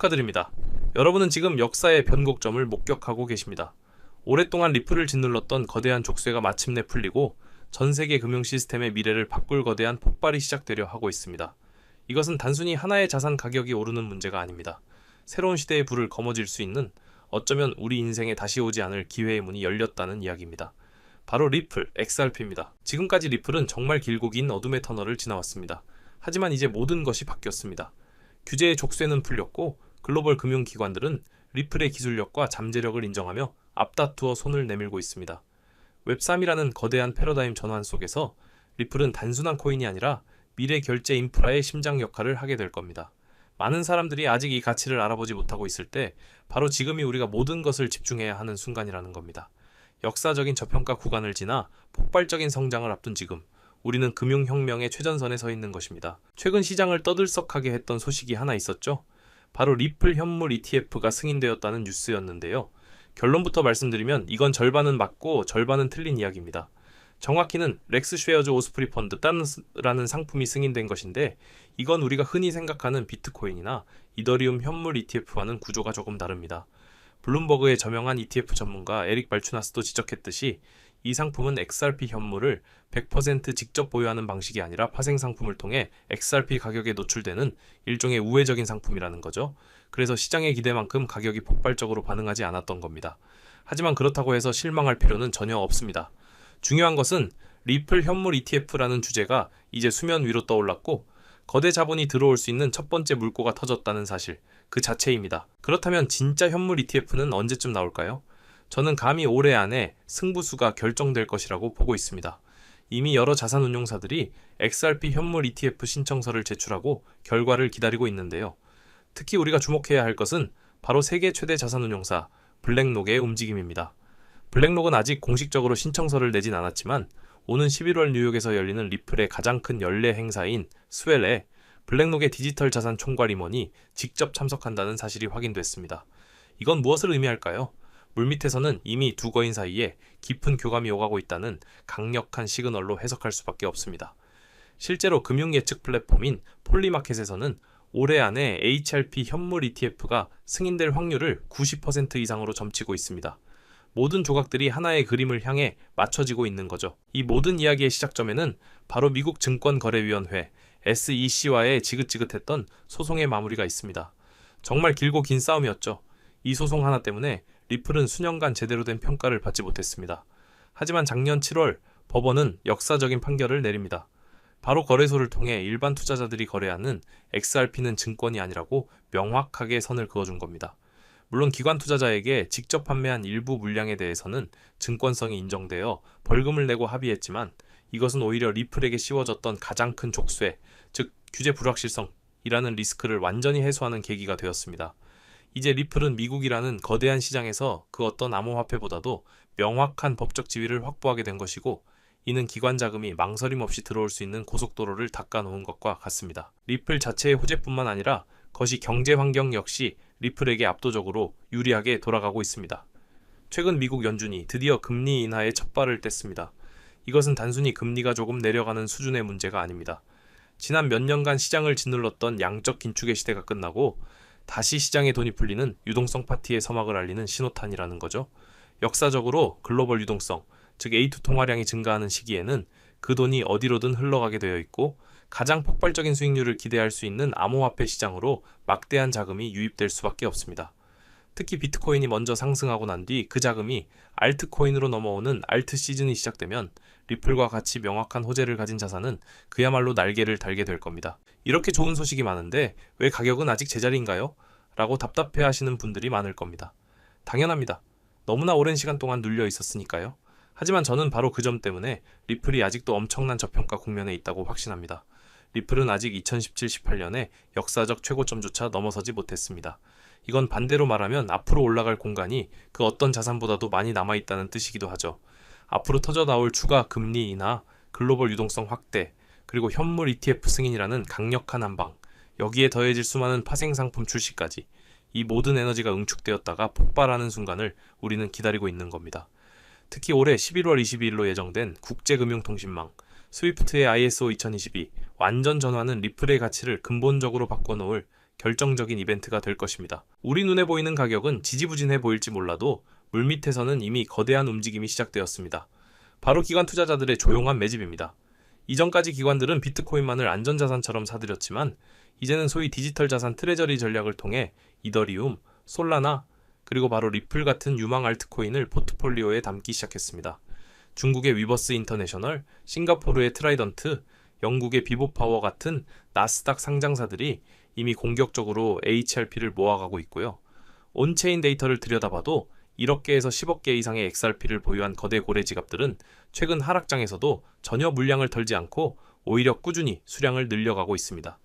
축하드립니다. 여러분은 지금 역사의 변곡점을 목격하고 계십니다. 오랫동안 리플을 짓눌렀던 거대한 족쇄가 마침내 풀리고 전 세계 금융 시스템의 미래를 바꿀 거대한 폭발이 시작되려 하고 있습니다. 이것은 단순히 하나의 자산 가격이 오르는 문제가 아닙니다. 새로운 시대의 불을 거머쥘 수 있는 어쩌면 우리 인생에 다시 오지 않을 기회의 문이 열렸다는 이야기입니다. 바로 리플, XRP입니다. 지금까지 리플은 정말 길고 긴 어둠의 터널을 지나왔습니다. 하지만 이제 모든 것이 바뀌었습니다. 규제의 족쇄는 풀렸고 글로벌 금융기관들은 리플의 기술력과 잠재력을 인정하며 앞다투어 손을 내밀고 있습니다. 웹3이라는 거대한 패러다임 전환 속에서 리플은 단순한 코인이 아니라 미래 결제 인프라의 심장 역할을 하게 될 겁니다. 많은 사람들이 아직 이 가치를 알아보지 못하고 있을 때 바로 지금이 우리가 모든 것을 집중해야 하는 순간이라는 겁니다. 역사적인 저평가 구간을 지나 폭발적인 성장을 앞둔 지금 우리는 금융혁명의 최전선에 서 있는 것입니다. 최근 시장을 떠들썩하게 했던 소식이 하나 있었죠. 바로 리플 현물 ETF가 승인되었다는 뉴스였는데요. 결론부터 말씀드리면 이건 절반은 맞고 절반은 틀린 이야기입니다. 정확히는 렉스 쉐어즈 오스프리 펀드 라는 상품이 승인된 것인데 이건 우리가 흔히 생각하는 비트코인이나 이더리움 현물 ETF와는 구조가 조금 다릅니다. 블룸버그의 저명한 ETF 전문가 에릭 발추나스도 지적했듯이 이 상품은 XRP 현물을 100% 직접 보유하는 방식이 아니라 파생 상품을 통해 XRP 가격에 노출되는 일종의 우회적인 상품이라는 거죠. 그래서 시장의 기대만큼 가격이 폭발적으로 반응하지 않았던 겁니다. 하지만 그렇다고 해서 실망할 필요는 전혀 없습니다. 중요한 것은 리플 현물 ETF라는 주제가 이제 수면 위로 떠올랐고 거대 자본이 들어올 수 있는 첫 번째 물꼬가 터졌다는 사실 그 자체입니다. 그렇다면 진짜 현물 ETF는 언제쯤 나올까요? 저는 감히 올해 안에 승부수가 결정될 것이라고 보고 있습니다. 이미 여러 자산운용사들이 XRP 현물 ETF 신청서를 제출하고 결과를 기다리고 있는데요. 특히 우리가 주목해야 할 것은 바로 세계 최대 자산운용사 블랙록의 움직임입니다. 블랙록은 아직 공식적으로 신청서를 내진 않았지만 오는 11월 뉴욕에서 열리는 리플의 가장 큰 연례 행사인 스웰에 블랙록의 디지털 자산 총괄 임원이 직접 참석한다는 사실이 확인됐습니다. 이건 무엇을 의미할까요? 물밑에서는 이미 두 거인 사이에 깊은 교감이 오가고 있다는 강력한 시그널로 해석할 수밖에 없습니다. 실제로 금융 예측 플랫폼인 폴리마켓에서는 올해 안에 HRP 현물 ETF가 승인될 확률을 90% 이상으로 점치고 있습니다. 모든 조각들이 하나의 그림을 향해 맞춰지고 있는 거죠. 이 모든 이야기의 시작점에는 바로 미국 증권거래위원회 SEC와의 지긋지긋했던 소송의 마무리가 있습니다. 정말 길고 긴 싸움이었죠. 이 소송 하나 때문에 리플은 수년간 제대로 된 평가를 받지 못했습니다. 하지만 작년 7월 법원은 역사적인 판결을 내립니다. 바로 거래소를 통해 일반 투자자들이 거래하는 XRP는 증권이 아니라고 명확하게 선을 그어준 겁니다. 물론 기관 투자자에게 직접 판매한 일부 물량에 대해서는 증권성이 인정되어 벌금을 내고 합의했지만 이것은 오히려 리플에게 씌워졌던 가장 큰 족쇄, 즉 규제 불확실성이라는 리스크를 완전히 해소하는 계기가 되었습니다. 이제 리플은 미국이라는 거대한 시장에서 그 어떤 암호화폐보다도 명확한 법적 지위를 확보하게 된 것이고 이는 기관 자금이 망설임 없이 들어올 수 있는 고속도로를 닦아놓은 것과 같습니다. 리플 자체의 호재뿐만 아니라 거시 경제 환경 역시 리플에게 압도적으로 유리하게 돌아가고 있습니다. 최근 미국 연준이 드디어 금리 인하에 첫 발을 뗐습니다. 이것은 단순히 금리가 조금 내려가는 수준의 문제가 아닙니다. 지난 몇 년간 시장을 짓눌렀던 양적 긴축의 시대가 끝나고 다시 시장에 돈이 풀리는 유동성 파티의 서막을 알리는 신호탄이라는 거죠. 역사적으로 글로벌 유동성, 즉 A2 통화량이 증가하는 시기에는 그 돈이 어디로든 흘러가게 되어 있고 가장 폭발적인 수익률을 기대할 수 있는 암호화폐 시장으로 막대한 자금이 유입될 수밖에 없습니다. 특히 비트코인이 먼저 상승하고 난 뒤 그 자금이 알트코인으로 넘어오는 알트 시즌이 시작되면 리플과 같이 명확한 호재를 가진 자산은 그야말로 날개를 달게 될 겁니다. 이렇게 좋은 소식이 많은데 왜 가격은 아직 제자리인가요? 라고 답답해 하시는 분들이 많을 겁니다. 당연합니다. 너무나 오랜 시간 동안 눌려 있었으니까요. 하지만 저는 바로 그 점 때문에 리플이 아직도 엄청난 저평가 국면에 있다고 확신합니다. 리플은 아직 2017-18년에 역사적 최고점조차 넘어서지 못했습니다. 이건 반대로 말하면 앞으로 올라갈 공간이 그 어떤 자산보다도 많이 남아있다는 뜻이기도 하죠. 앞으로 터져 나올 추가 금리 인하, 글로벌 유동성 확대, 그리고 현물 ETF 승인이라는 강력한 한방, 여기에 더해질 수많은 파생 상품 출시까지 이 모든 에너지가 응축되었다가 폭발하는 순간을 우리는 기다리고 있는 겁니다. 특히 올해 11월 22일로 예정된 국제금융통신망 스위프트의 ISO 2022 완전 전환은 리플의 가치를 근본적으로 바꿔놓을 결정적인 이벤트가 될 것입니다. 우리 눈에 보이는 가격은 지지부진해 보일지 몰라도 물밑에서는 이미 거대한 움직임이 시작되었습니다. 바로 기관 투자자들의 조용한 매집입니다. 이전까지 기관들은 비트코인만을 안전자산처럼 사들였지만 이제는 소위 디지털 자산 트레저리 전략을 통해 이더리움, 솔라나, 그리고 바로 리플 같은 유망 알트코인을 포트폴리오에 담기 시작했습니다. 중국의 위버스 인터내셔널, 싱가포르의 트라이던트, 영국의 비보파워 같은 나스닥 상장사들이 이미 공격적으로 HRP를 모아가고 있고요. 온체인 데이터를 들여다봐도 1억 개에서 10억 개 이상의 XRP를 보유한 거대 고래 지 갑들은 최근 하락장에서도 전혀 물량을 털지 않고 오히려 꾸준히 수량을 늘려가고 있습니다.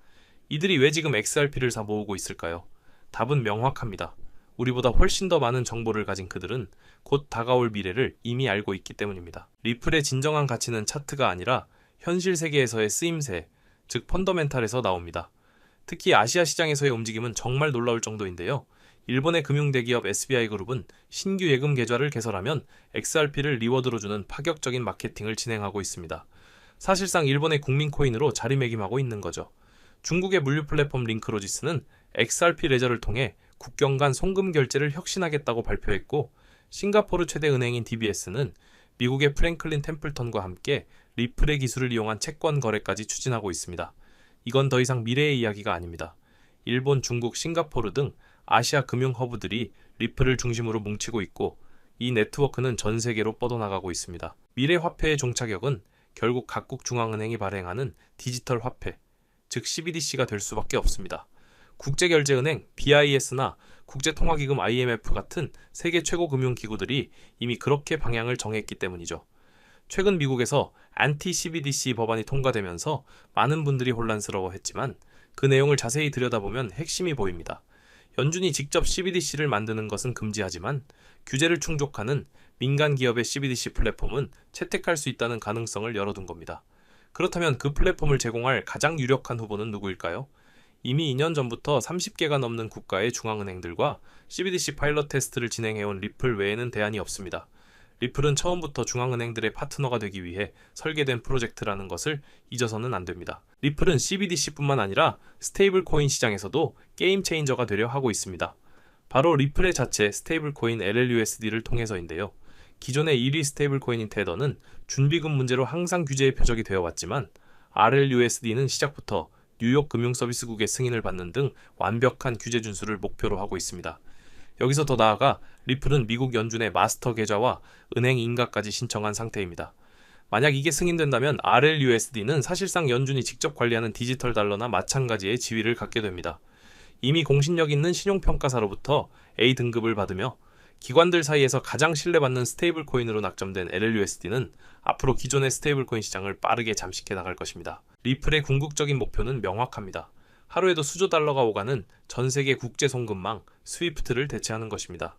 이들이 왜 지금 XRP를 사 모으고 있을까요? 답은 명확합니다. 우리보다 훨씬 더 많은 정보를 가진 그들은 곧 다가올 미래를 이미 알고 있기 때문입니다. 리플의 진정한 가치는 차트가 아니라 현실 세계에서의 쓰임새, 즉 펀더멘탈에서 나옵니다. 특히 아시아 시장에서의 움직임은 정말 놀라울 정도인데요. 일본의 금융대기업 SBI그룹은 신규 예금 계좌를 개설하면 XRP를 리워드로 주는 파격적인 마케팅을 진행하고 있습니다. 사실상 일본의 국민 코인으로 자리매김하고 있는 거죠. 중국의 물류 플랫폼 링크로지스는 XRP 레저를 통해 국경 간 송금 결제를 혁신하겠다고 발표했고 싱가포르 최대 은행인 DBS는 미국의 프랭클린 템플턴과 함께 리플의 기술을 이용한 채권 거래까지 추진하고 있습니다. 이건 더 이상 미래의 이야기가 아닙니다. 일본, 중국, 싱가포르 등 아시아 금융 허브들이 리플을 중심으로 뭉치고 있고 이 네트워크는 전 세계로 뻗어나가고 있습니다. 미래 화폐의 종착역은 결국 각국 중앙은행이 발행하는 디지털 화폐, 즉 CBDC가 될 수밖에 없습니다. 국제결제은행 BIS나 국제통화기금 IMF 같은 세계 최고 금융기구들이 이미 그렇게 방향을 정했기 때문이죠. 최근 미국에서 안티 CBDC 법안이 통과되면서 많은 분들이 혼란스러워했지만 그 내용을 자세히 들여다보면 핵심이 보입니다. 연준이 직접 CBDC를 만드는 것은 금지하지만 규제를 충족하는 민간 기업의 CBDC 플랫폼은 채택할 수 있다는 가능성을 열어둔 겁니다. 그렇다면 그 플랫폼을 제공할 가장 유력한 후보는 누구일까요? 이미 2년 전부터 30개가 넘는 국가의 중앙은행들과 CBDC 파일럿 테스트를 진행해온 리플 외에는 대안이 없습니다. 리플은 처음부터 중앙은행들의 파트너가 되기 위해 설계된 프로젝트라는 것을 잊어서는 안 됩니다. 리플은 CBDC뿐만 아니라 스테이블 코인 시장에서도 게임 체인저가 되려 하고 있습니다. 바로 리플의 자체 스테이블 코인 LLUSD를 통해서인데요. 기존의 1위 스테이블 코인인 테더는 준비금 문제로 항상 규제의 표적이 되어 왔지만 RLUSD는 시작부터 뉴욕 금융서비스국의 승인을 받는 등 완벽한 규제 준수를 목표로 하고 있습니다. 여기서 더 나아가 리플은 미국 연준의 마스터 계좌와 은행 인가까지 신청한 상태입니다. 만약 이게 승인된다면 RLUSD는 사실상 연준이 직접 관리하는 디지털 달러나 마찬가지의 지위를 갖게 됩니다. 이미 공신력 있는 신용평가사로부터 A 등급을 받으며 기관들 사이에서 가장 신뢰받는 스테이블 코인으로 낙점된 LLUSD는 앞으로 기존의 스테이블 코인 시장을 빠르게 잠식해 나갈 것입니다. 리플의 궁극적인 목표는 명확합니다. 하루에도 수조 달러가 오가는 전 세계 국제 송금망 스위프트를 대체하는 것입니다.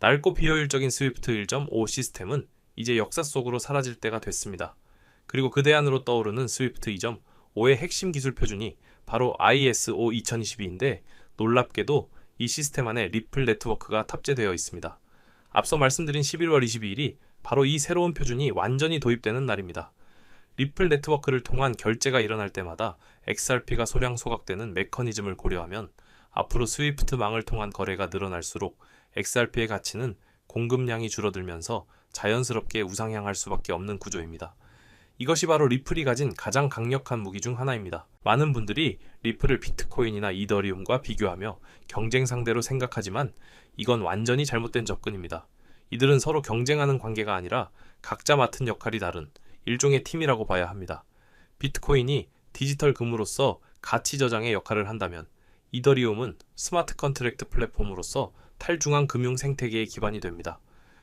넓고 비효율적인 스위프트 1.5 시스템은 이제 역사 속으로 사라질 때가 됐습니다. 그리고 그 대 안으로 떠오르는 스위프트 2.5의 핵심 기술 표준이 바로 ISO 2022인데 놀랍게도 이 시스템 안에 리플 네트워크가 탑재되어 있습니다. 앞서 말씀드린 11월 22일이 바로 이 새로운 표준이 완전히 도입되는 날입니다. 리플 네트워크를 통한 결제가 일어날 때마다 XRP가 소량 소각되는 메커니즘을 고려하면 앞으로 스위프트망을 통한 거래가 늘어날수록 XRP의 가치는 공급량이 줄어들면서 자연스럽게 우상향할 수밖에 없는 구조입니다. 이것이 바로 리플이 가진 가장 강력한 무기 중 하나입니다. 많은 분들이 리플을 비트코인이나 이더리움과 비교하며 경쟁 상대로 생각하지만 이건 완전히 잘못된 접근입니다. 이들은 서로 경쟁하는 관계가 아니라 각자 맡은 역할이 다른 일종의 팀이라고 봐야 합니다. 비트코인이 디지털 금으로서 가치 저장의 역할을 한다면 이더리움은 스마트 컨트랙트 플랫폼으로서 탈중앙 금융 생태계의 기반이 됩니다.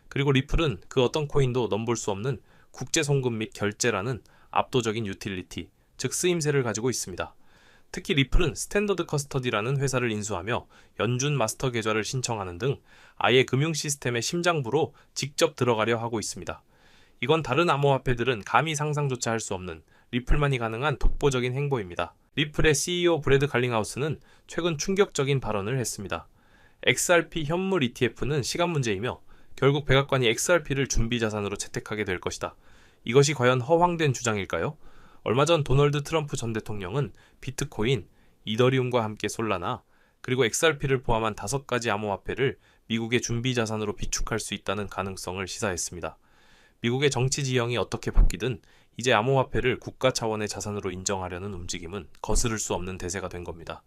그리고 리플은 그 어떤 코인도 넘볼 수 없는 국제 송금 및 결제라는 압도적인 유틸리티, 즉 쓰임새를 가지고 있습니다. 특히 리플은 스탠더드 커스터디라는 회사를 인수하며 연준 마스터 계좌를 신청하는 등 아예 금융 시스템의 심장부로 직접 들어가려 하고 있습니다. 이건 다른 암호화폐들은 감히 상상조차 할 수 없는 리플만이 가능한 독보적인 행보입니다. 리플의 CEO 브래드 갈링하우스는 최근 충격적인 발언을 했습니다. XRP 현물 ETF는 시간 문제이며 결국 백악관이 XRP를 준비 자산으로 채택하게 될 것이다. 이것이 과연 허황된 주장일까요? 얼마 전 도널드 트럼프 전 대통령은 비트코인, 이더리움과 함께 솔라나, 그리고 XRP를 포함한 다섯 가지 암호화폐를 미국의 준비 자산으로 비축할 수 있다는 가능성을 시사했습니다. 미국의 정치 지형이 어떻게 바뀌든 이제 암호화폐를 국가 차원의 자산으로 인정하려는 움직임은 거스를 수 없는 대세가 된 겁니다.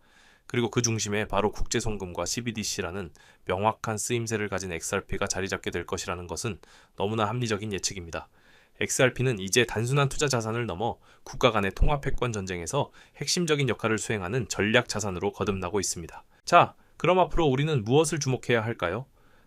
그리고 그 중심에 바로 국제송금과 CBDC라는 명확한 쓰임새를 가진 XRP가 자리 잡게 될 것이라는 것은 너무나 합리적인 예측입니다. XRP는 이제 단순한 투자 자산을 넘어 국가 간의 통합 패권 전쟁에서 핵심적인 역할을 수행하는 전략 자산으로 거듭나고 있습니다. 자, 그럼 앞으로 우리는 무엇을 주목해야 할까요?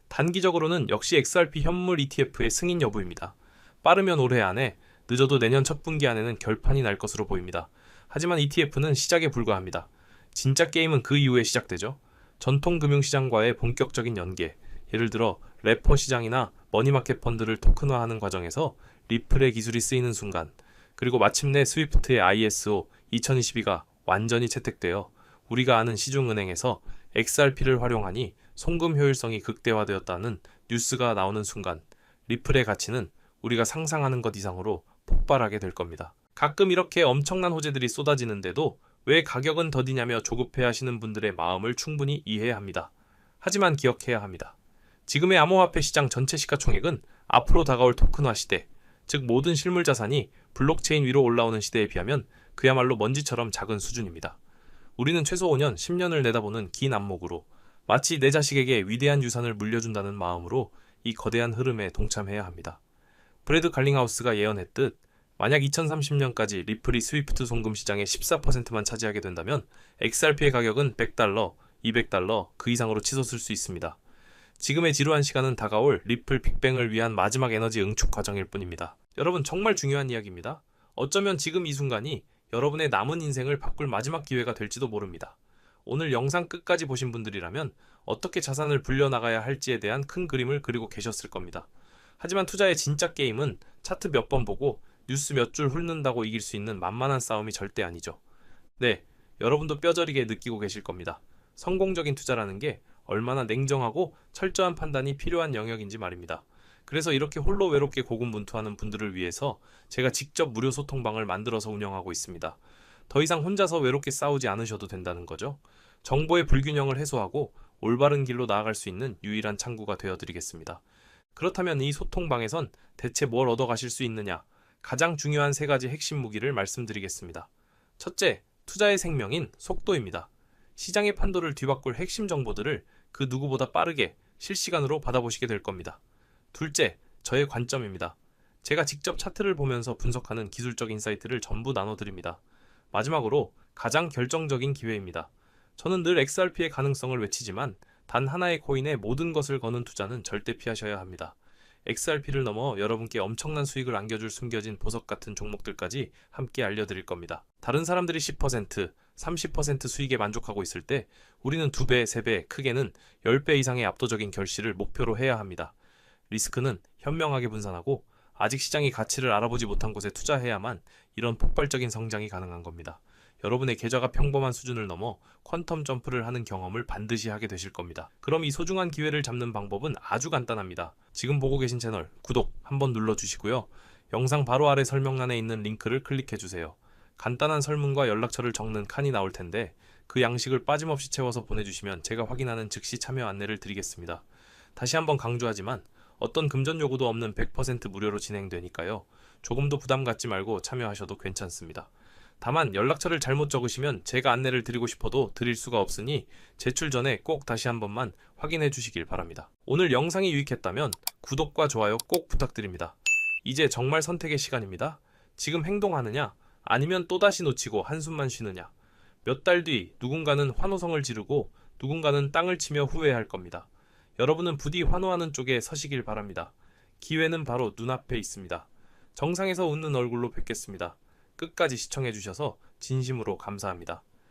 단기적으로는 역시 XRP 현물 ETF의 승인 여부입니다. 빠르면 올해 안에, 늦어도 내년 첫 분기 안에는 결판이 날 것으로 보입니다. 하지만 ETF는 시작에 불과합니다. 진짜 게임은 그 이후에 시작되죠. 전통 금융시장과의 본격적인 연계, 예를 들어 래퍼 시장이나 머니마켓 펀드를 토큰화하는 과정에서 리플의 기술이 쓰이는 순간, 그리고 마침내 스위프트의 ISO 2022가 완전히 채택되어 우리가 아는 시중은행에서 XRP를 활용하니 송금 효율성이 극대화되었다는 뉴스가 나오는 순간, 리플의 가치는 우리가 상상하는 것 이상으로 폭발하게 될 겁니다. 가끔 이렇게 엄청난 호재들이 쏟아지는데도 왜 가격은 더디냐며 조급해 하시는 분들의 마음을 충분히 이해해야 합니다. 하지만 기억해야 합니다. 지금의 암호화폐 시장 전체 시가총액은 앞으로 다가올 토큰화 시대, 즉 모든 실물 자산이 블록체인 위로 올라오는 시대에 비하면 그야말로 먼지처럼 작은 수준입니다. 우리는 최소 5년, 10년을 내다보는 긴 안목으로 마치 내 자식에게 위대한 유산을 물려준다는 마음으로 이 거대한 흐름에 동참해야 합니다. 브래드 갈링하우스가 예언했듯 만약 2030년까지 리플이 스위프트 송금 시장의 14%만 차지하게 된다면 XRP의 가격은 100달러, 200달러 그 이상으로 치솟을 수 있습니다. 지금의 지루한 시간은 다가올 리플 빅뱅을 위한 마지막 에너지 응축 과정일 뿐입니다. 여러분 정말 중요한 이야기입니다. 어쩌면 지금 이 순간이 여러분의 남은 인생을 바꿀 마지막 기회가 될지도 모릅니다. 오늘 영상 끝까지 보신 분들이라면 어떻게 자산을 불려나가야 할지에 대한 큰 그림을 그리고 계셨을 겁니다. 하지만 투자의 진짜 게임은 차트 몇 번 보고 뉴스 몇 줄 훑는다고 이길 수 있는 만만한 싸움이 절대 아니죠. 네, 여러분도 뼈저리게 느끼고 계실 겁니다. 성공적인 투자라는 게 얼마나 냉정하고 철저한 판단이 필요한 영역인지 말입니다. 그래서 이렇게 홀로 외롭게 고군분투하는 분들을 위해서 제가 직접 무료 소통방을 만들어서 운영하고 있습니다. 더 이상 혼자서 외롭게 싸우지 않으셔도 된다는 거죠. 정보의 불균형을 해소하고 올바른 길로 나아갈 수 있는 유일한 창구가 되어드리겠습니다. 그렇다면 이 소통방에선 대체 뭘 얻어가실 수 있느냐? 가장 중요한 세 가지 핵심 무기를 말씀드리겠습니다. 첫째, 투자의 생명인 속도입니다. 시장의 판도를 뒤바꿀 핵심 정보들을 그 누구보다 빠르게 실시간으로 받아보시게 될 겁니다. 둘째, 저의 관점입니다. 제가 직접 차트를 보면서 분석하는 기술적 인사이트를 전부 나눠드립니다. 마지막으로 가장 결정적인 기회입니다. 저는 늘 XRP의 가능성을 외치지만 단 하나의 코인에 모든 것을 거는 투자는 절대 피하셔야 합니다. XRP를 넘어 여러분께 엄청난 수익을 안겨줄 숨겨진 보석 같은 종목들까지 함께 알려드릴 겁니다. 다른 사람들이 10%, 30% 수익에 만족하고 있을 때 우리는 2배, 3배, 크게는 10배 이상의 압도적인 결실을 목표로 해야 합니다. 리스크는 현명하게 분산하고 아직 시장이 가치를 알아보지 못한 곳에 투자해야만 이런 폭발적인 성장이 가능한 겁니다. 여러분의 계좌가 평범한 수준을 넘어 퀀텀 점프를 하는 경험을 반드시 하게 되실 겁니다. 그럼 이 소중한 기회를 잡는 방법은 아주 간단합니다. 지금 보고 계신 채널 구독 한번 눌러주시고요. 영상 바로 아래 설명란에 있는 링크를 클릭해주세요. 간단한 설문과 연락처를 적는 칸이 나올 텐데 그 양식을 빠짐없이 채워서 보내주시면 제가 확인하는 즉시 참여 안내를 드리겠습니다. 다시 한번 강조하지만 어떤 금전 요구도 없는 100% 무료로 진행되니까요. 조금도 부담 갖지 말고 참여하셔도 괜찮습니다. 다만 연락처를 잘못 적으시면 제가 안내를 드리고 싶어도 드릴 수가 없으니 제출 전에 꼭 다시 한 번만 확인해 주시길 바랍니다. 오늘 영상이 유익했다면 구독과 좋아요 꼭 부탁드립니다. 이제 정말 선택의 시간입니다. 지금 행동하느냐 아니면 또다시 놓치고 한숨만 쉬느냐 몇 달 뒤 누군가는 환호성을 지르고 누군가는 땅을 치며 후회할 겁니다. 여러분은 부디 환호하는 쪽에 서시길 바랍니다. 기회는 바로 눈앞에 있습니다. 정상에서 웃는 얼굴로 뵙겠습니다. 끝까지 시청해주셔서 진심으로 감사합니다.